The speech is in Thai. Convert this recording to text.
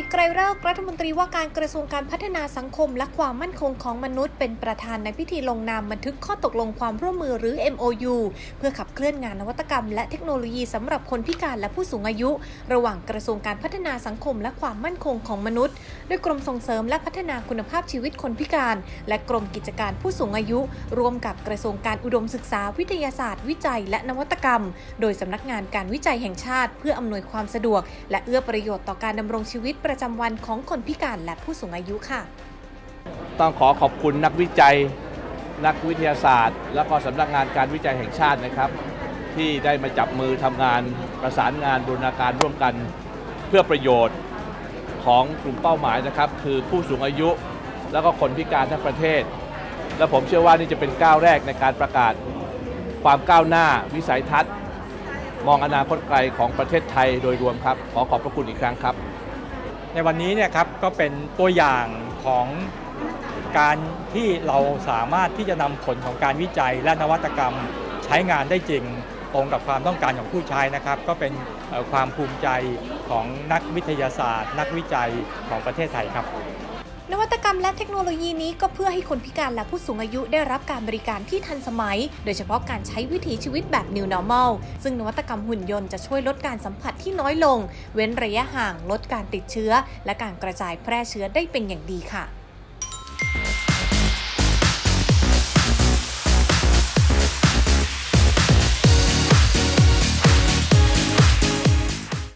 รเริกรัฐมนตรีว่าการกระทรวงการพัฒนาสังคมและความมั่นคงของมนุษย์ เป็นประธานในพิธีลงนามบันทึกข้อตกลงความร่วมมือหรือ MOU เพื่อขับเคลื่อนงานนวัตกรรม และเทคโนโลยีสำหรับคนพิการและผู้สูงอายุ ระหว่างกระทรวงการพัฒนาสังคมและความมั่นคงของมนุษย์ด้วยกรมส่งเสริมและพัฒนาคุณภาพชีวิตคนพิการ และกรมกิจการผู้สูงอายุ ร่วมกับกระทรวงการอุดมศึกษาวิทยาศาสตร์ วิจัย และนวัตกรรม โดยสำนักงานการวิจัยแห่งชาติ เพื่ออำนวยความสะดวก และเอื้อประโยชน์ต่อการดำรงชีวิตประจำวันของคนพิการและผู้สูงอายุค่ะ ต้องขอขอบคุณนักวิจัย นักวิทยาศาสตร์ แล้วก็สำนักงานการวิจัยแห่งชาตินะครับ ที่ได้มาจับมือทำงานประสานงานบูรณาการร่วมกัน เพื่อประโยชน์ของกลุ่มเป้าหมายนะครับ คือผู้สูงอายุ แล้วก็คนพิการทั้งประเทศ และผมเชื่อว่านี่จะเป็นก้าวแรกในการประกาศความก้าวหน้าวิสัยทัศน์ มองอนาคตไกลของประเทศไทยโดยรวมครับ ขอขอบพระคุณอีกครั้งครับ ในวันนี้เนี่ยครับก็เป็นตัวอย่างของการที่เราสามารถที่จะนำผลของการวิจัยและนวัตกรรมใช้งานได้จริง ตรงกับความต้องการของผู้ใช้นะครับ ก็เป็นความภูมิใจของนักวิทยาศาสตร์ นักวิจัยของประเทศไทยครับ นวัตกรรมและเทคโนโลยีนี้ก็เพื่อให้คนพิการและผู้สูงอายุได้รับการบริการที่ทันสมัย โดยเฉพาะการใช้วิถีชีวิตแบบ New Normal ซึ่งนวัตกรรมหุ่นยนต์จะช่วยลดการสัมผัสที่น้อยลง เว้นระยะห่าง ลดการติดเชื้อ และการกระจายแพร่เชื้อได้เป็นอย่างดีค่ะ